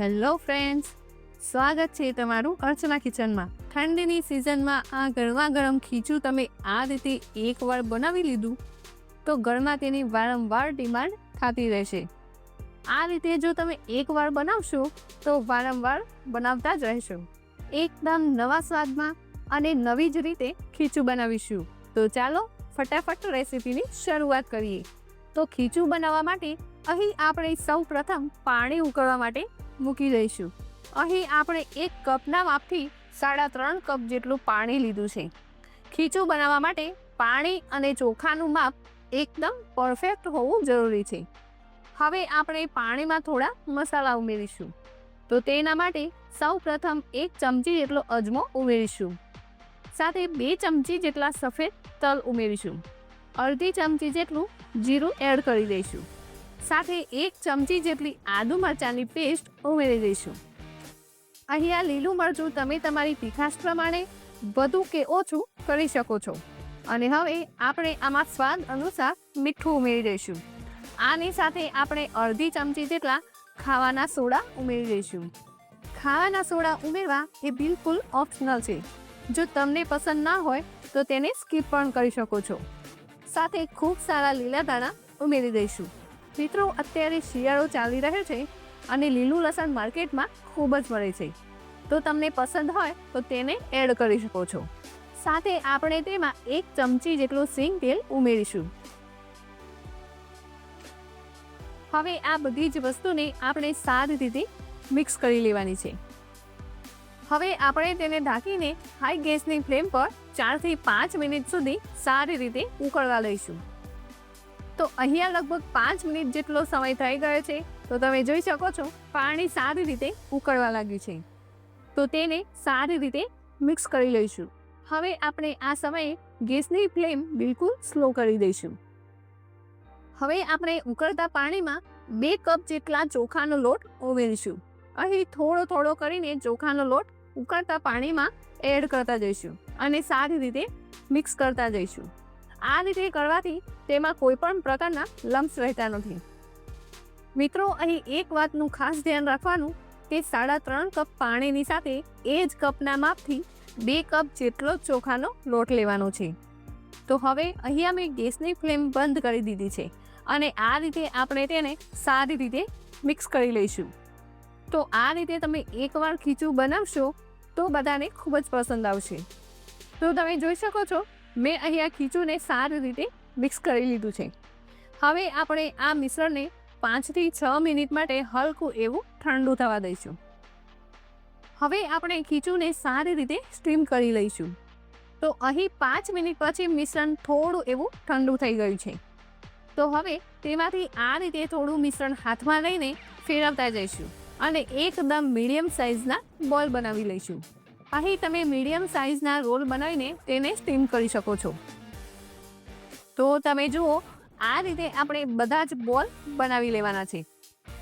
Hello friends, સ્વાગત છે તમારું અર્ચના કિચનમાં. ઠંડીની સિઝનમાં આ ગરમા ગરમ ખીચું તમે આ રીતે એકવાર બનાવી લીધું, તો ઘરમાં તેની વારંવાર ડિમાન્ડ થતી રહેશે. આ રીતે જો તમે એકવાર બનાવશો, તો વારંવાર બનાવતા જ રહેશો. એકદમ નવા સ્વાદમાં અને નવી જ રીતે ખીચું બનાવીશું. તો ચાલો ફટાફટ રેસીપીની શરૂઆત કરીએ. તો ખીચું બનાવવા માટે અહીં આપણે સૌ પ્રથમ પાણી ઉકળવા માટે મૂકી દઈશું. અહીં આપણે એક કપના માપથી સાડા ત્રણ કપ જેટલું પાણી લીધું છે. ખીચું બનાવવા માટે પાણી અને ચોખાનું માપ એકદમ પરફેક્ટ હોવું જરૂરી છે. હવે આપણે પાણીમાં થોડા મસાલા ઉમેરીશું. તો તેના માટે સૌ પ્રથમ એક ચમચી જેટલો અજમો ઉમેરીશું. સાથે બે ચમચી જેટલા સફેદ તલ ઉમેરીશું. અડધી ચમચી જેટલું જીરું એડ કરી દઈશું. સાથે એક ચમચી જેટલી આદુ મરચાંની પેસ્ટ ઉમેરી દઈશું. અહીંયા લીલું મરચું તમે તમારી તીખાશ પ્રમાણે વધુ કે ઓછું કરી શકો છો. અને હવે આપણે આમાં સ્વાદ અનુસાર મીઠું ઉમેરી દઈશું. આની સાથે આપણે અડધી ચમચી જેટલા ખાવાના સોડા ઉમેરી દઈશું. ખાવાના સોડા ઉમેરવા એ બિલકુલ ઓપ્શનલ છે. જો તમને પસંદ ના હોય તો તેને સ્કીપ પણ કરી શકો છો. સાથે ખૂબ સારા લીલા દાણા ઉમેરી દઈશું. મિત્રો, અત્યારે શિયાળો ચાલી રહ્યો છે અને લીલું લસણ માર્કેટમાં ખૂબ જ મળે છે. તો તમને પસંદ હોય તો તેને એડ કરી શકો છો. સાથે આપણે તેમાં એક ચમચી જેટલું સિંગ તેલ ઉમેરીશું. હવે આ બધી જ વસ્તુને આપણે સારી રીતે મિક્સ કરી લેવાની છે. હવે આપણે તેને ઢાંકીને હાઈ ગેસની ફ્લેમ પર ચારથી પાંચ મિનિટ સુધી સારી રીતે ઉકળવા લઈશું. તો અહીંયા લગભગ પાંચ મિનિટ જેટલો સમય થઈ ગયો છે, તો તમે જોઈ શકો છો પાણી સારી રીતે ઉકળવા લાગ્યું છે. તો તેને સારી રીતે મિક્સ કરી લઈશું. હવે આપણે આ સમયે ગેસની ફ્લેમ બિલકુલ સ્લો કરી દઈશું. હવે આપણે ઉકળતા પાણીમાં બે કપ જેટલા ચોખાનો લોટ ઉમેરીશું અહીં થોડો થોડો કરીને ચોખાનો લોટ ઉકળતા પાણીમાં એડ કરતા જઈશું અને સારી રીતે મિક્સ કરતા જઈશું. આ રીતે કરવાથી તેમાં કોઈ પણ પ્રકારના લમ્સ રહેતા નથી. મિત્રો, અહીં એક વાતનું ખાસ ધ્યાન રાખવાનું કે સાડા ત્રણ કપ પાણીની સાથે એ જ કપના માપથી બે કપ જેટલો ચોખાનો લોટ લેવાનો છે. તો હવે અહીંયા મેં ગેસની ફ્લેમ બંધ કરી દીધી છે અને આ રીતે આપણે તેને સારી રીતે મિક્સ કરી લઈશું. તો આ રીતે તમે એકવાર ખીચું બનાવશો તો બધાને ખૂબ જ પસંદ આવશે. તો તમે જોઈ શકો છો, મેં અહીંયા ખીચુંને સારી રીતે મિક્સ કરી લીધું છે. હવે આપણે આ મિશ્રણને પાંચથી છ મિનિટ માટે હલકું એવું ઠંડુ થવા દઈશું. હવે આપણે ખીચુને સારી રીતે સ્ટીમ કરી લઈશું. તો અહીં પાંચ મિનિટ પછી મિશ્રણ થોડું એવું ઠંડુ થઈ ગયું છે. તો હવે તેમાંથી આ રીતે થોડું મિશ્રણ હાથમાં લઈને ફેરવતા જઈશું. અને એકદમ મીડિયમ સાઇઝના બોલ બનાવી લઈશું. અહીં તમે મીડિયમ સાઇઝના રોલ બનાવીને તેને સ્ટીમ કરી શકો છો. તો તમે જુઓ, આ રીતે આપણે બધા જ બોલ બનાવી લેવાના છે.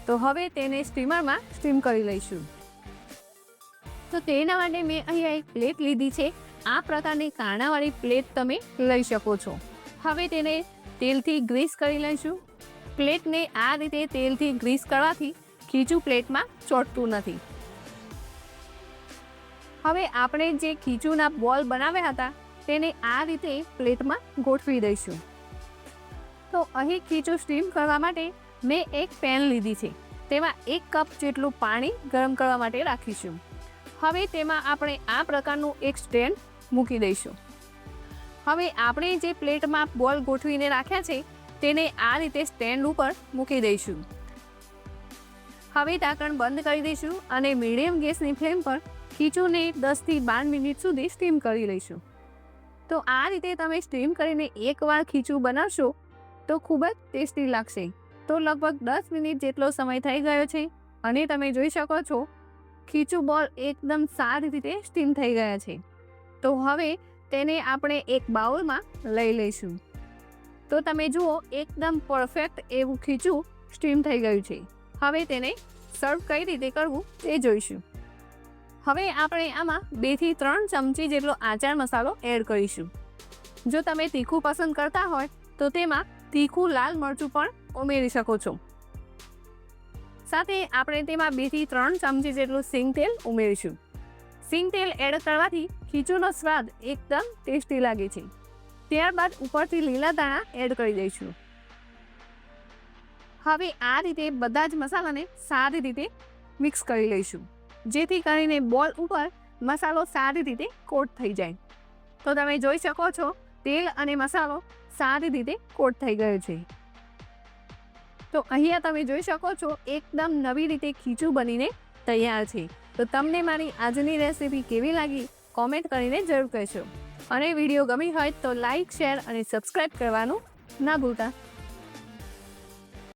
તો હવે તેને સ્ટીમરમાં સ્ટીમ કરી લઈશું. તો તેના માટે મેં અહીંયા એક પ્લેટ લીધી છે. આ પ્રકારની કાણાવાળી પ્લેટ તમે લઈ શકો છો. હવે તેને તેલથી ગ્રીસ કરી લઈશું. પ્લેટને આ રીતે તેલથી ગ્રીસ કરવાથી ખીચું પ્લેટમાં ચોટતું નથી. હવે આપણે જે ખીચુના બોલ બનાવ્યા હતા, તેને આ રીતે પ્લેટમાં ગોઠવી દઈશું. તો અહીં ખીચું સ્ટીમ કરવા માટે મેં એક પેન લીધી છે. તેમાં એક કપ જેટલું પાણી ગરમ કરવા માટે રાખીશું. હવે તેમાં આપણે આ પ્રકારનું એક સ્ટેન્ડ મૂકી દઈશું. હવે આપણે જે પ્લેટમાં બોલ ગોઠવીને રાખ્યા છે, તેને આ રીતે સ્ટેન્ડ ઉપર મૂકી દઈશું. હવે ઢાંકણ બંધ કરી દઈશું અને મીડિયમ ગેસની ફ્લેમ પર ખીચુને દસથી બાર મિનિટ સુધી સ્ટીમ કરી લઈશું. તો આ રીતે તમે સ્ટીમ કરીને એકવાર ખીચું બનાવશો તો ખૂબ જ ટેસ્ટી લાગશે. તો લગભગ દસ મિનિટ જેટલો સમય થઈ ગયો છે અને તમે જોઈ શકો છો ખીચું બોલ એકદમ સારી રીતે સ્ટીમ થઈ ગયા છે. તો હવે તેને આપણે એક બાઉલમાં લઈ લઈશું. તો તમે જુઓ એકદમ પરફેક્ટ એવું ખીચું સ્ટીમ થઈ ગયું છે. હવે તેને સર્વ કઈ રીતે કરવું તે જોઈશું. હવે આપણે આમાં બેથી ત્રણ ચમચી જેટલો આચાર મસાલો એડ કરીશું. જો તમે તીખું પસંદ કરતા હોય, તો તેમાં તીખું લાલ મરચું પણ ઉમેરી શકો છો. સાથે આપણે તેમાં બેથી ત્રણ ચમચી જેટલું સિંગ તેલ ઉમેરીશું. સિંગ તેલ એડ કરવાથી ખીચુનો સ્વાદ એકદમ ટેસ્ટી લાગે છે. ત્યારબાદ ઉપરથી લીલા દાણા એડ કરી દઈશું. હવે આ રીતે બધા જ મસાલાને સારી રીતે મિક્સ કરી લઈશું. જેથી કરીને બોલ ઉપર મસાલો સારી રીતે કોટ થઈ જાય. તો તમે જોઈ શકો છો, તેલ અને મસાલો સારી રીતે કોટ થઈ ગયો છે. તો અહીંયા તમે જોઈ શકો છો, એકદમ નવી રીતે ખીચું બનીને તૈયાર છે. તો તમને મારી આજની રેસીપી કેવી લાગી, કોમેન્ટ કરીને જરૂર કહેશો અને વીડિયો ગમી હોય તો લાઈક, શેર અને સબસ્ક્રાઈબ કરવાનું ના ભૂલતા.